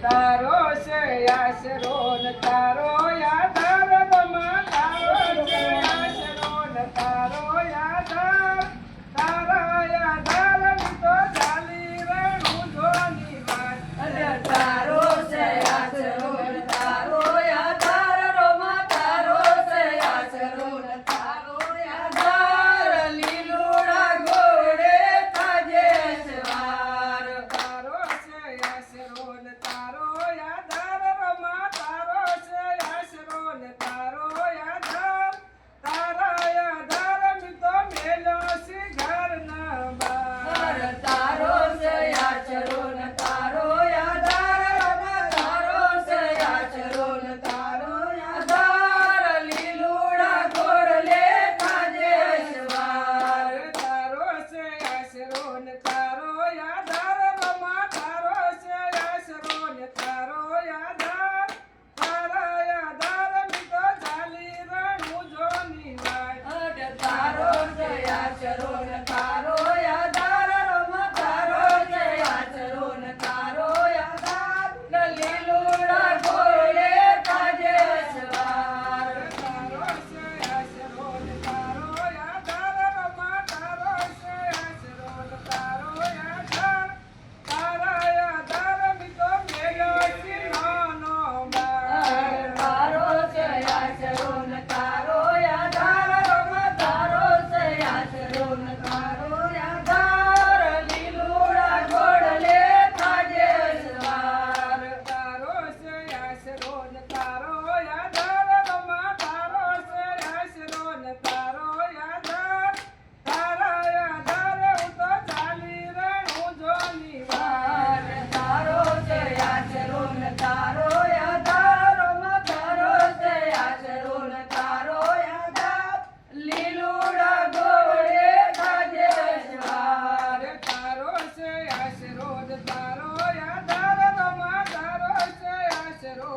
તારો છે આશરો તારો તારો Goiada!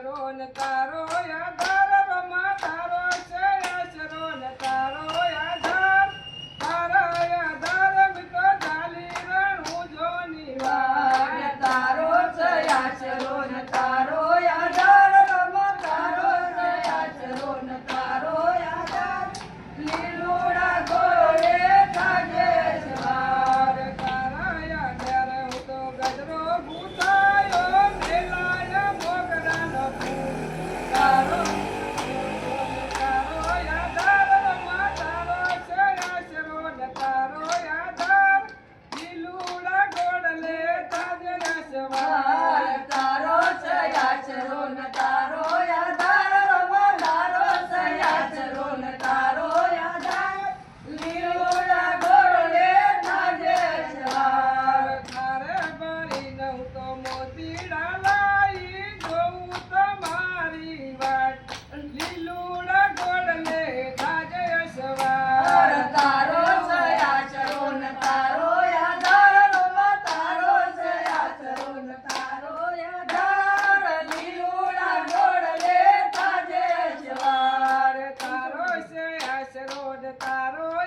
શેરો ને તારો યાદ. તારો